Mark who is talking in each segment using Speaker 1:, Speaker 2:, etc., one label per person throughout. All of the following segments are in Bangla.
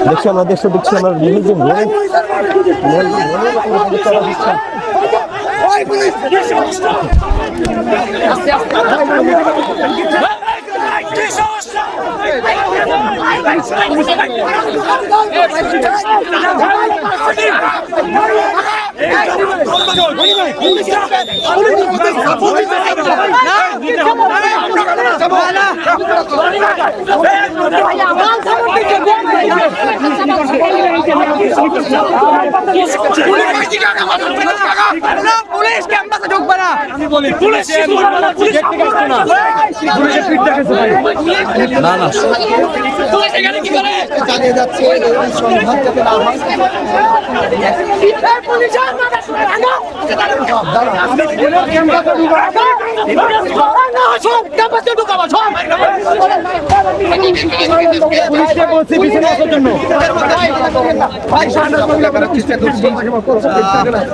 Speaker 1: দেখছি আমরা দেশে দেখছি আমার নিজের যে মনে
Speaker 2: পুলিশ ক্যাম্পাসে ঢুকবে না
Speaker 3: চালিয়ে যাচ্ছে সংঘাত যাতে না হয়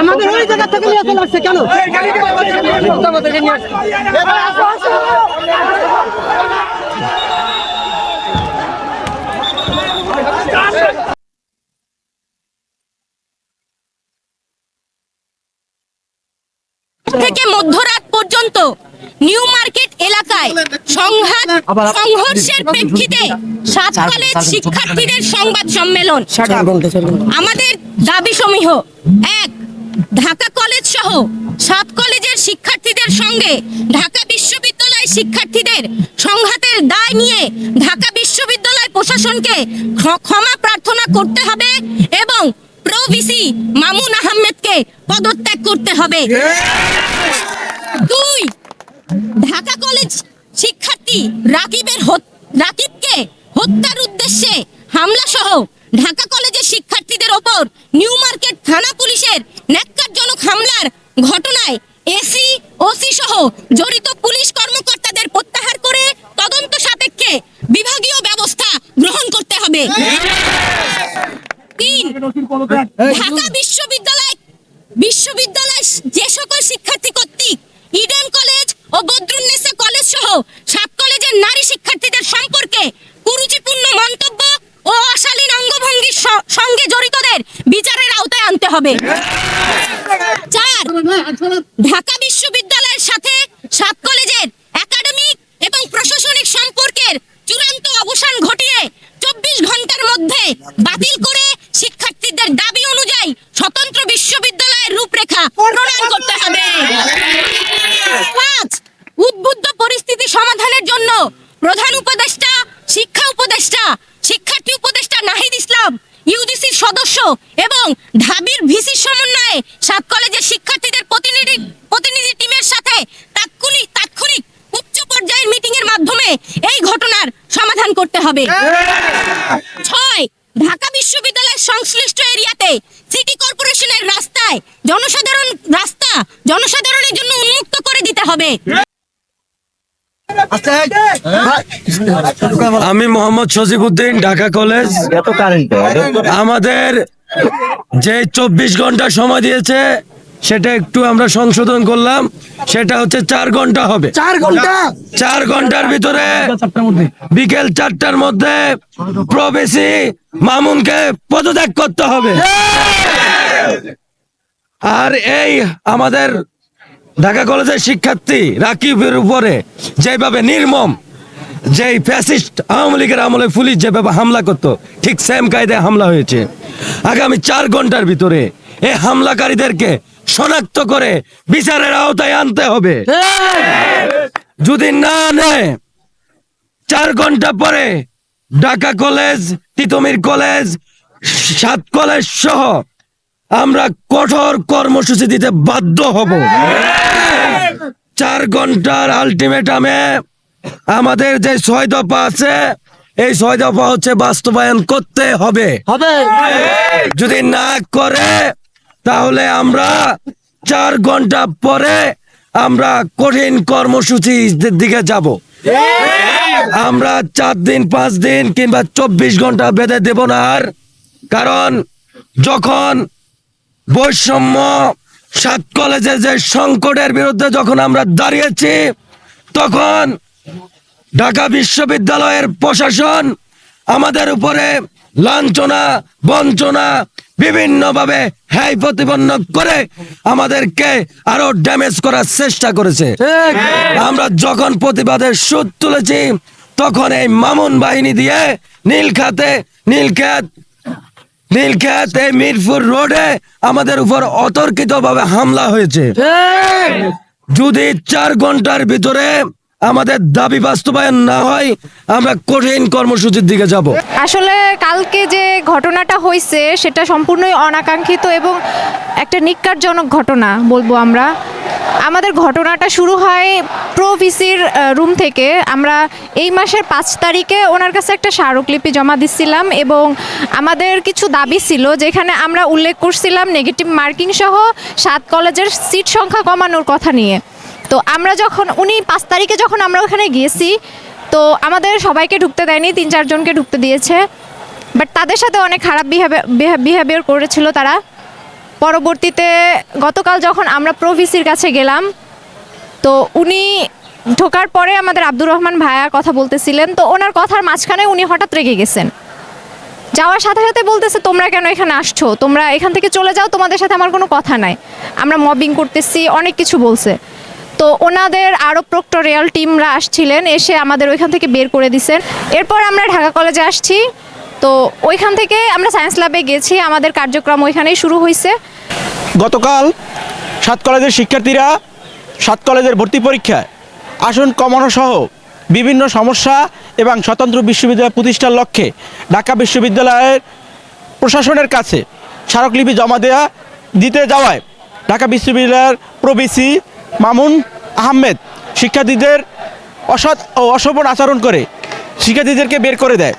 Speaker 2: আমাদের ওই জায়গা থেকে নিয়ে চলে আসছে কেন
Speaker 4: থেকে মধ্যরাত পর্যন্ত নিউ মার্কেট এলাকায় সংঘাত সংঘর্ষের প্রেক্ষিতে সাত কলেজ শিক্ষার্থীদের সংবাদ সম্মেলন। আমাদের দাবি সমূহ। এক ঢাকা কলেজ সহ সাত কলেজের শিক্ষার্থীদের সঙ্গে ঢাকা বিশ্ববিদ্যালয় শিক্ষার্থীদের সংঘাতের দায় নিয়ে ঢাকা বিশ্ববিদ্যালয় প্রশাসনকে ক্ষমা প্রার্থনা করতে হবে এবং প্রো ভিসি মামুন আহমেদকে পদত্যাগ করতে হবে। দুই ঢাকা কলেজ শিক্ষার্থী রাকিবের রাকিবকে হত্যার উদ্দেশ্যে হামলা সহ ঢাকা কলেজের শিক্ষার্থীদের ওপর নিউ মার্কেট থানা পুলিশের ন্যাক্কারজনক হামলার ঘটনায় এসি ওসি সহ জড়িত পুলিশ কর্মকর্তাদের প্রত্যাহার করে তদন্ত সাপেক্ষে বিভাগীয় ব্যবস্থা গ্রহণ করতে হবে। তিন ঢাকা বিশ্ববিদ্যালয় বিশ্ববিদ্যালয় যে সকল শিক্ষার্থী কর্তৃক ইডেন কলেজ ও বদরুন্নেসা কলেজ সহ সাত কলেজের নারী শিক্ষার্থীদের সম্পর্কে কুরুচিপূর্ণ মন্তব্য ও অশালীন অঙ্গভঙ্গির স- সঙ্গে জড়িতদের বিচারের আওতায় আনতে হবে চার ঢাকা বিশ্ববিদ্যালয়ের সাথে সাত কলেজের একাডেমিক এবং প্রশাসনিক সম্পর্কের চূড়ান্ত অবসান ঘটিয়ে চব্বিশ ঘণ্টার মধ্যে বাতিল করে শিক্ষার্থীদের দাবি অনুযায়ী স্বতন্ত্র বিশ্ববিদ্যালয়ের রূপরেখা প্রণয়ন করতে হবে পাঁচ উদ্বুদ্ধ পরিস্থিতি সমাধানের জন্য প্রধান উপদেষ্টা শিক্ষা উপদেষ্টা শিক্ষার্থী উপদেষ্টা নাহিদ ইসলাম ইউজিসির সদস্য এবং ঢাবির ভিসির সমন্বয়ে সাত কলেজের শিক্ষার্থীদের প্রতিনিধি প্রতিনিধি টিমের সাথে তাৎক্ষণিক তাৎক্ষণিক উচ্চ পর্যায়ের মিটিং এর মাধ্যমে এই ঘটনার সমাধান করতে হবে। ছয় ঢাকা বিশ্ববিদ্যালয়ের সংশ্লিষ্ট এরিয়াতে সিটি কর্পোরেশনের রাস্তায় জনসাধারণ রাস্তা জনসাধারণের জন্য উন্মুক্ত করে দিতে হবে।
Speaker 5: আমি মোহাম্মদ সজিবউদ্দিন ঢাকা কলেজ। আমাদের যে চব্বিশ ঘণ্টা সময় দিয়েছে সেটা একটু আমরা সংশোধন করলাম। সেটা হচ্ছে চার ঘণ্টা হবে।
Speaker 3: চার ঘণ্টা?
Speaker 5: চার ঘণ্টার ভিতরে বিকেল চারটার মধ্যে প্রবেশী মামুনকে পদত্যাগ করতে হবে। আর এই আমাদের ঢাকা কলেজের শিক্ষার্থী রাকিবের উপরে যেভাবে নির্মম যেই ফ্যাসিস্ট আওয়ামী লীগের আমলে পুলিশ যেভাবে হামলা করতো ঠিক সেম কায়দায় হামলা হয়েছে। আগামী চার ঘণ্টার ভিতরে এই হামলাকারীদেরকে শনাক্ত করে বিচারের আওতায় আনতে হবে। যদি না নেয় চার ঘণ্টা পরে ঢাকা কলেজ তিতমির কলেজ সাত কলেজ সহ আমরা কঠোর কর্মসূচি দিতে বাধ্য হব। চার ঘণ্টার আলটিমেটামে আমাদের যে ছয় দফা আছে এই ছয় দফা হচ্ছে বাস্তবায়ন করতে হবে।
Speaker 3: হবে।
Speaker 5: যদি না করে তাহলে আমরা চার ঘণ্টা পরে আমরা কঠিন কর্মসূচির দিকে যাব। আমরা চার দিন, পাঁচ দিন কিংবা চব্বিশ ঘণ্টা বেঁধে দেব না আর। কারণ যখন বৈষম্য সাত কলেজে যে সংকটের বিরুদ্ধে যখন আমরা দাঁড়িয়েছি, তখন ঢাকা বিশ্ববিদ্যালয়ের প্রশাসন আমাদের উপরে লাঞ্ছনা, বঞ্চনা বিভিন্ন ভাবে হ্যায় প্রতিপন্ন করে আমাদেরকে আরও ড্যামেজ করার চেষ্টা করেছে। আমরা যখন প্রতিবাদের সুদ তুলেছি তখন এই মামুন বাহিনী দিয়ে নীলখাতে নীলক্ষেত নীলক্ষেত এই মিরপুর রোডে আমাদের উপর অতর্কিত ভাবে হামলা হয়েছে। যদি চার ঘণ্টার ভিতরে আমাদের দাবি বাস্তবায়ন না হয়, আমরা কঠিন কর্মসূচির দিকে যাব।
Speaker 6: আসলে কালকে যে ঘটনাটা হয়েছে সেটা সম্পূর্ণই অনাকাঙ্ক্ষিত এবং একটা নিক্কারজনক ঘটনা বলব আমরা। আমাদের ঘটনাটা শুরু হয় প্রো ভিসির রুম থেকে। আমরা এই মাসের পাঁচ তারিখে ওনার কাছে একটা স্মারকলিপি জমা দিচ্ছিলাম এবং আমাদের কিছু দাবি ছিল, যেখানে আমরা উল্লেখ করছিলাম নেগেটিভ মার্কিং সহ সাত কলেজের সিট সংখ্যা কমানোর কথা নিয়ে। তো আমরা যখন, উনি পাঁচ তারিখে যখন আমরা ওখানে গিয়েছি, তো আমাদের সবাইকে ঢুকতে দেয়নি, তিন চারজনকে ঢুকতে দিয়েছে। বাট তাদের সাথে অনেক খারাপ বিহেভিয়ার করেছিল তারা। পরবর্তীতে গতকাল যখন আমরা প্রভিসির কাছে গেলাম, তো উনি ঢোকার পরে আমাদের আব্দুর রহমান ভাইয়া কথা বলতেছিলেন, তো ওনার কথার মাঝখানে উনি হঠাৎ রেগে গেছেন। যাওয়ার সাথে সাথে বলতেছে, তোমরা কেন এখানে আসছো? তোমরা এখান থেকে চলে যাও, তোমাদের সাথে আমার কোনো কথা নাই। আমরা মবিং করতেছি, অনেক কিছু বলছে। তো ওনাদের আরও প্রক্টোরিয়াল টিমরা আসছিলেন, এসে আমাদের ওইখান থেকে বের করে দিছেন। এরপর আমরা ঢাকা কলেজে আসছি। তো ওইখান থেকে আমরা সায়েন্স ল্যাবে গেছি, আমাদের কার্যক্রম ওইখানেই শুরু হয়েছে
Speaker 7: গতকাল সাত কলেজের শিক্ষার্থীরা সাত কলেজের ভর্তি পরীক্ষায় আসন কমানো সহ বিভিন্ন সমস্যা এবং স্বতন্ত্র বিশ্ববিদ্যালয় প্রতিষ্ঠার লক্ষ্যে ঢাকা বিশ্ববিদ্যালয়ের প্রশাসনের কাছে স্মারকলিপি জমা দেওয়া দিতে যাওয়ায় ঢাকা বিশ্ববিদ্যালয়ের প্রবিসি মামুন আহমেদ শিক্ষার্থীদের অসৎ ও অশোভন আচরণ করে, শিক্ষার্থীদেরকে বের করে দেয়।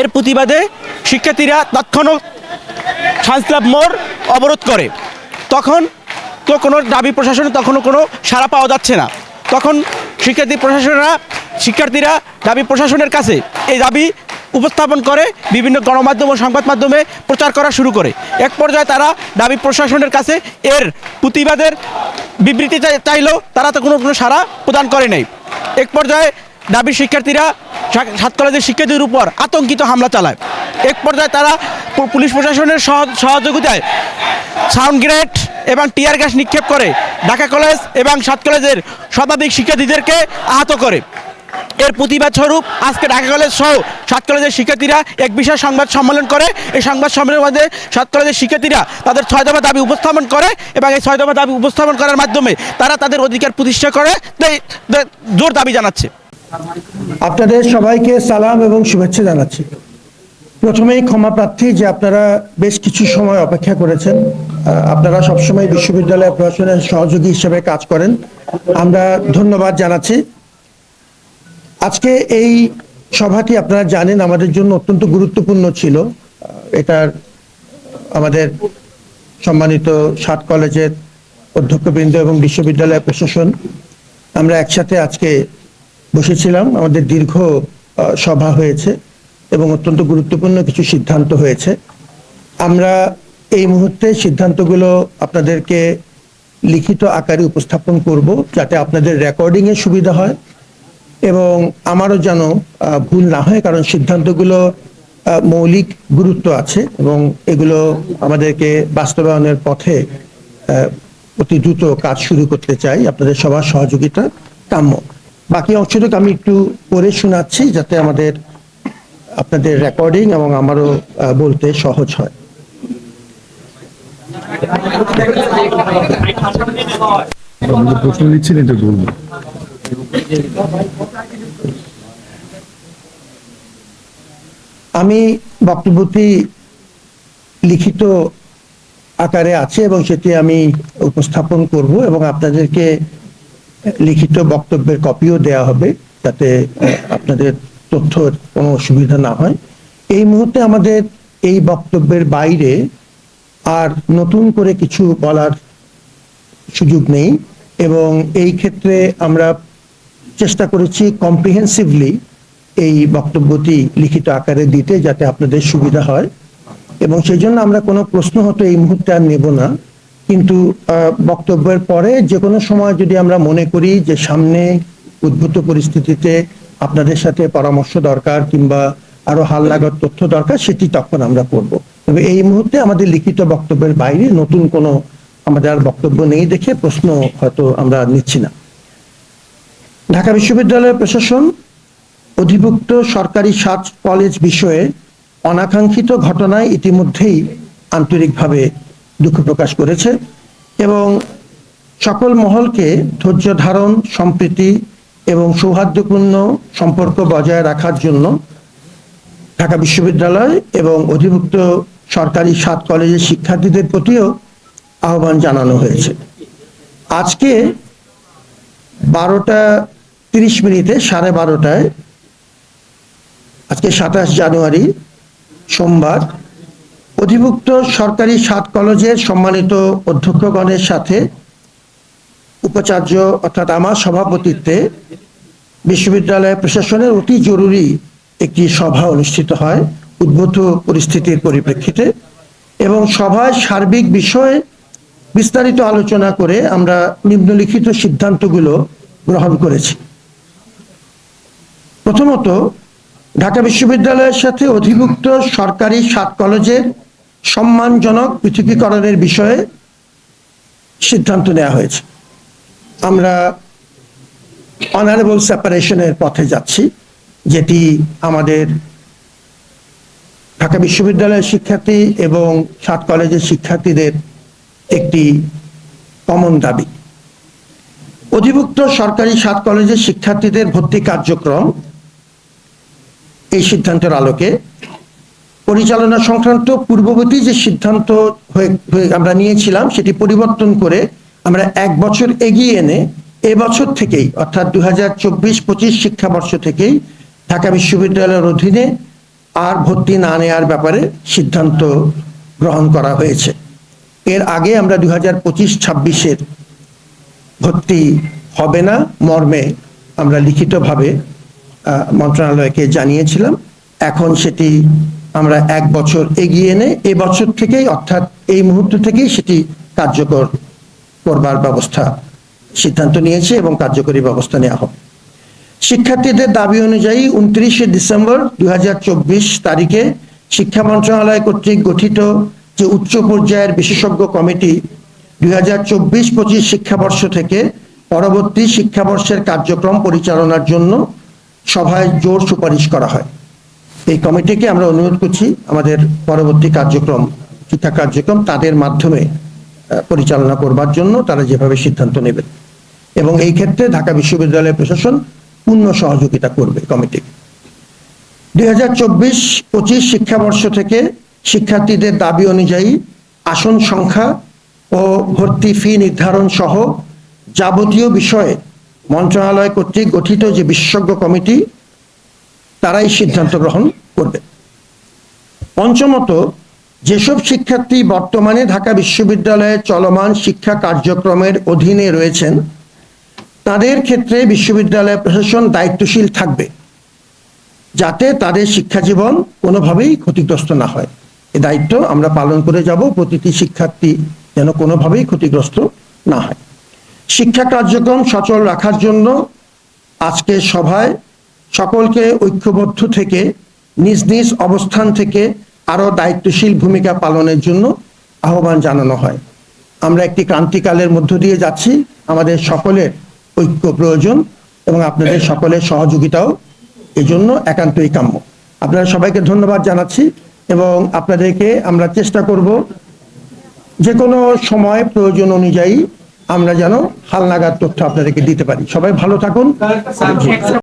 Speaker 7: এর প্রতিবাদে শিক্ষার্থীরা তৎক্ষণাৎ সায়েন্স ক্লাব মোড় অবরোধ করে। তখন তো কোনো দাবি প্রশাসনে তখনও কোনো সাড়া পাওয়া যাচ্ছে না। তখন শিক্ষার্থী প্রশাসনরা, শিক্ষার্থীরা দাবি প্রশাসনের কাছে এই দাবি উপস্থাপন করে, বিভিন্ন গণমাধ্যম ও সংবাদ মাধ্যমে প্রচার করা শুরু করে। এক পর্যায়ে তারা দাবি প্রশাসনের কাছে এর প্রতিবাদের বিবৃতি চাইলেও তারা তো কোনো কোনো সাড়া প্রদান করে নাই। এক পর্যায়ে দাবি শিক্ষার্থীরা সাত কলেজের শিক্ষার্থীদের উপর আতঙ্কিত হামলা চালায়। এক পর্যায়ে তারা পুলিশ প্রশাসনের সহ- সহযোগিতায় সাউন্ড গ্রেড এবং টিয়ার গ্যাস নিক্ষেপ করে। ঢাকা কলেজ এবং সাত কলেজের শতাধিক শিক্ষার্থীদেরকে আহত করে। এর প্রতিবাদ স্বরূপ আজকে ঢাকা কলেজ সহ সাত কলেজের শিক্ষার্থীরা এক বিশাল সংবাদ সম্মেলন করে। এই সংবাদ সম্মেলনের মধ্যে সাত কলেজের শিক্ষার্থীরা তাদের ছয় দফা দাবি উপস্থাপন করে এবং এই ছয় দফা দাবি উপস্থাপন করার মাধ্যমে তারা তাদের অধিকার প্রতিষ্ঠা করে। জোর দাবি জানাচ্ছে।
Speaker 8: আপনাদের সবাইকে সালাম এবং শুভেচ্ছা জানাচ্ছি। প্রথমেই ক্ষমা প্রার্থী যে আপনারা বেশ কিছু সময় অপেক্ষা করেছেন। আপনারা সবসময় বিশ্ববিদ্যালয় প্রশাসনের সহযোগী হিসেবে কাজ করেন। আমরা ধন্যবাদ জানাচ্ছি। আজকে এই সভাটি আপনারা জানেন আমাদের জন্য অত্যন্ত গুরুত্বপূর্ণ ছিল। এটার আমাদের সম্মানিত সাত কলেজের অধ্যক্ষবৃন্দ এবং বিশ্ববিদ্যালয় প্রশাসন, আমরা একসাথে আজকে বসেছিলাম। আমাদের দীর্ঘ সভা হয়েছে এবং অত্যন্ত গুরুত্বপূর্ণ কিছু সিদ্ধান্ত হয়েছে। আমরা এই মুহূর্তে সিদ্ধান্তগুলো আপনাদেরকে লিখিত আকারে উপস্থাপন করব যাতে আপনাদের রেকর্ডিং এর সুবিধা হয়। এবং আমারও যেন ভুল না হয়, কারণ সিদ্ধান্তগুলো মৌলিক গুরুত্ব আছে এবং এগুলো আমাদেরকে বাস্তবায়নের পথে অতি দ্রুত কাজ শুরু করতে চাই। আপনাদের সবার সহযোগিতা কাম্য। বাকি অংশটুকু আমি একটু পড়ে শোনাচ্ছি যাতে আমাদের, আপনাদের রেকর্ডিং এবং আমারও বলতে সহজ হয়।
Speaker 9: প্রশ্ন নিচ্ছেন এটা বলব
Speaker 8: আমি বক্তব্যটি লিখিত আকারে আছে এবং সেটি আমি উপস্থাপন করব এবং আপনাদেরকে লিখিত বক্তব্যের কপিও দেয়া হবে যাতে আপনাদের তথ্যর কোনো অসুবিধা না হয়। এই মুহূর্তে আমাদের এই বক্তব্যের বাইরে আর নতুন করে কিছু বলার সুযোগ নেই এবং এই ক্ষেত্রে আমরা চেষ্টা করেছি কম্প্রিহেন্সিভলি এই বক্তব্যটি লিখিত আকারে দিতে যাতে আপনাদের সুবিধা হয়। এবং সেই জন্য আমরা কোনো প্রশ্ন হয়তো এই মুহূর্তে আর নেব না। কিন্তু বক্তব্যের পরে যে কোনো সময় যদি আমরা মনে করি যে সামনে উদ্ভূত পরিস্থিতিতে আপনাদের সাথে পরামর্শ দরকার কিংবা আরও হালনাগদ তথ্য দরকার, সেটি তখন আমরা করব। তবে এই মুহূর্তে আমাদের লিখিত বক্তব্যের বাইরে নতুন কোনো আমাদের আর বক্তব্য নেই দেখে প্রশ্ন হয়তো আমরা নিচ্ছি না। ঢাকা বিশ্ববিদ্যালয়ের প্রশাসন অধিভুক্ত সরকারি সাত কলেজ বিষয়ে অনাকাঙ্ক্ষিত ঘটনায় ইতিমধ্যেই আন্তরিকভাবে দুঃখ প্রকাশ করেছে এবং সকল মহলকে ধৈর্য ধারণ, সম্প্রীতি এবং সৌহার্দ্যপূর্ণ সম্পর্ক বজায় রাখার জন্য ঢাকা বিশ্ববিদ্যালয় এবং অধিভুক্ত সরকারি সাত কলেজের শিক্ষার্থীদের প্রতিও আহ্বান জানানো হয়েছে। আজকে বারোটা তিরিশ মিনিটে সাড়ে বারোটায়, আজকে সাতাশ জানুয়ারি, সোমবার, অধিভুক্ত সরকারি সাত কলেজের সম্মানিত অধ্যক্ষগণের সাথে উপাচার্য অর্থাৎ আমার সভাপতিত্বে বিশ্ববিদ্যালয় প্রশাসনের অতি জরুরি একটি সভা অনুষ্ঠিত হয় উদ্ভূত পরিস্থিতির পরিপ্রেক্ষিতে এবং সভায় সার্বিক বিষয়ে বিস্তারিত আলোচনা করে আমরা নিম্নলিখিত সিদ্ধান্তগুলো গ্রহণ করেছি। প্রথমত, ঢাকা বিশ্ববিদ্যালয়ের সাথে অধিভুক্ত সরকারি সাত কলেজের সম্মানজনক পৃথকীকরণের বিষয়ে সিদ্ধান্ত নেওয়া হয়েছে। আমরা অনারেবল সেপারেশনের পথে যাচ্ছি, যেটি আমাদের ঢাকা বিশ্ববিদ্যালয়ের শিক্ষার্থী এবং সাত কলেজের শিক্ষার্থীদের একটি কমন দাবি। অধিভুক্ত সরকারি সাত কলেজের শিক্ষার্থীদের ভর্তি কার্যক্রম এই সিদ্ধান্তের আলোকে পরিচালনা সংক্রান্ত পূর্ববর্তী যে সিদ্ধান্ত হয়ে আমরা নিয়েছিলাম, সেটি পরিবর্তন করে আমরা এক বছর এগিয়ে এনে এবছর থেকেই, অর্থাৎ দু হাজার চব্বিশ পঁচিশ শিক্ষাবর্ষ থেকেই ঢাকা বিশ্ববিদ্যালয়ের অধীনে আর ভর্তি না নেওয়ার ব্যাপারে সিদ্ধান্ত গ্রহণ করা হয়েছে। এর আগে আমরা দু হাজার পঁচিশ ছাব্বিশের ভর্তি হবে না, মর্মে আমরা লিখিতভাবে মন্ত্রণালয়কে জানিয়েছিলাম। এখন সেটি আমরা এক বছর এগিয়ে এনে এ বছর থেকেই অর্থাৎ এই মুহূর্ত থেকেই সেটি কার্যকর করবার ব্যবস্থা, সিদ্ধান্ত নিয়েছে এবং কার্যকরী ব্যবস্থা নেওয়া হবে। শিক্ষার্থীদের দাবি অনুযায়ী উনত্রিশে ডিসেম্বর দুই হাজার চব্বিশ তারিখে শিক্ষা মন্ত্রণালয় কর্তৃক গঠিত যে উচ্চ পর্যায়ের বিশেষজ্ঞ কমিটি দুই হাজার চব্বিশ পঁচিশ শিক্ষাবর্ষ থেকে পরবর্তী শিক্ষাবর্ষের কার্যক্রম পরিচালনার জন্য সভায় জোর সুপারিশ করা হয়। এই কমিটিকে আমরা অনুরোধ করছি, আমাদের পরবর্তী কার্যক্রম শিক্ষা কার্যক্রম তাদের মাধ্যমে পরিচালনা করবার জন্য তারা যেভাবে সিদ্ধান্ত নেবেন। এবং এই ক্ষেত্রে ঢাকা বিশ্ববিদ্যালয় প্রশাসন পূর্ণ সহযোগিতা করবে কমিটি। দুই হাজার চব্বিশ পঁচিশ শিক্ষাবর্ষ থেকে শিক্ষার্থীদের দাবি অনুযায়ী আসন সংখ্যা ও ভর্তি ফি নির্ধারণ সহ যাবতীয় বিষয়ে মন্ত্রণালয় কর্তৃক গঠিত যে বিশেষজ্ঞ কমিটি, তারাই সিদ্ধান্ত গ্রহণ করবে। পঞ্চমত, যেসব শিক্ষার্থী বর্তমানে ঢাকা বিশ্ববিদ্যালয়ের চলমান শিক্ষা কার্যক্রমের অধীনে রয়েছেন, তাদের ক্ষেত্রে বিশ্ববিদ্যালয় প্রশাসন দায়িত্বশীল থাকবে, যাতে তাদের শিক্ষা জীবন কোনোভাবেই ক্ষতিগ্রস্ত না হয়। এ দায়িত্ব আমরা পালন করে যাব, প্রতিটি শিক্ষার্থী যেন কোনোভাবেই ক্ষতিগ্রস্ত না হয়। শিক্ষা কার্যক্রম সচল রাখার জন্য আজকের সভায় সকলকে ঐক্যবদ্ধ থেকে, নিজ নিজ অবস্থান থেকে আরও দায়িত্বশীল ভূমিকা পালনের জন্য আহ্বান জানানো হয়। আমরা একটি ক্রান্তিকালের মধ্য দিয়ে যাচ্ছি। আমাদের সকলের ঐক্য প্রয়োজন এবং আপনাদের সকলের সহযোগিতাও এজন্য একান্তই কাম্য। আপনারা সবাইকে ধন্যবাদ জানাচ্ছি এবং আপনাদেরকে আমরা চেষ্টা করব যে কোনো সময় প্রয়োজন অনুযায়ী আমরা যেন হালনাগার তথ্য আপনাদেরকে দিতে পারি। সবাই ভালো থাকুন।